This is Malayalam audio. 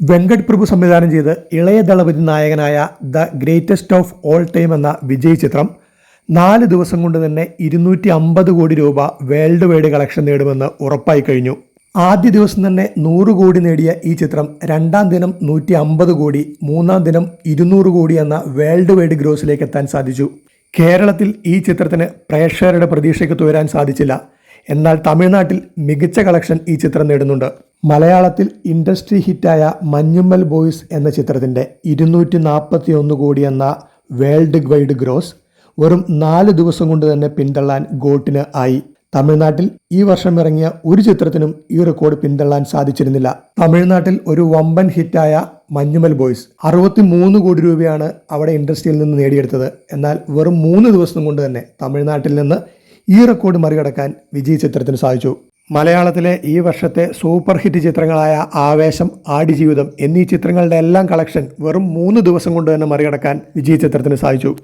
വെങ്കട് പ്രഭു സംവിധാനം ചെയ്ത് ഇളയ ദളപതി നായകനായ the greatest of all time എന്ന വിജയ് ചിത്രം നാല് ദിവസം കൊണ്ട് തന്നെ ഇരുന്നൂറ്റി അമ്പത് കോടി രൂപ വേൾഡ് വൈഡ് കളക്ഷൻ നേടുമെന്ന് ഉറപ്പായി കഴിഞ്ഞു. ആദ്യ ദിവസം തന്നെ നൂറ് കോടി നേടിയ ഈ ചിത്രം രണ്ടാം ദിനം നൂറ്റി അമ്പത് കോടി മൂന്നാം ദിനം ഇരുന്നൂറ് കോടി എന്ന വേൾഡ് വൈഡ് ഗ്രോസിലേക്ക് എത്താൻ സാധിച്ചു. കേരളത്തിൽ ഈ ചിത്രത്തിന് പ്രേക്ഷകരുടെ പ്രതീക്ഷയ്ക്ക് തുയരാൻ സാധിച്ചില്ല. എന്നാൽ തമിഴ്നാട്ടിൽ മികച്ച കളക്ഷൻ ഈ ചിത്രം നേടുന്നുണ്ട്. മലയാളത്തിൽ ഇൻഡസ്ട്രി ഹിറ്റായ മഞ്ഞുമ്മൽ ബോയ്സ് എന്ന ചിത്രത്തിന്റെ ഇരുന്നൂറ്റി നാൽപ്പത്തി ഒന്ന് കോടി എന്ന വേൾഡ് വൈഡ് ഗ്രോസ് വെറും നാല് ദിവസം കൊണ്ട് തന്നെ പിന്തള്ളാൻ ഗോട്ടിന് ആയി. തമിഴ്നാട്ടിൽ ഈ വർഷം ഇറങ്ങിയ ഒരു ചിത്രത്തിനും ഈ റെക്കോർഡ് പിന്തള്ളാൻ സാധിച്ചിരുന്നില്ല. തമിഴ്നാട്ടിൽ ഒരു വമ്പൻ ഹിറ്റായ മഞ്ഞുമൽ ബോയ്സ് അറുപത്തി മൂന്ന് കോടി രൂപയാണ് അവിടെ ഇൻഡസ്ട്രിയിൽ നിന്ന് നേടിയെടുത്തത്. എന്നാൽ വെറും മൂന്ന് ദിവസം കൊണ്ട് തന്നെ തമിഴ്നാട്ടിൽ നിന്ന് ഈ റെക്കോർഡ് മറികടക്കാൻ വിജയ് ചിത്രത്തിന് സാധിച്ചു. മലയാളത്തിലെ ഈ വർഷത്തെ സൂപ്പർ ഹിറ്റ് ചിത്രങ്ങളായ ആവേശം ആടിജീവിതം എന്നീ ചിത്രങ്ങളുടെ എല്ലാം കളക്ഷൻ വെറും മൂന്ന് ദിവസം കൊണ്ട് തന്നെ മറികടക്കാൻ വിജയ് ചിത്രത്തിന് സാധിച്ചു.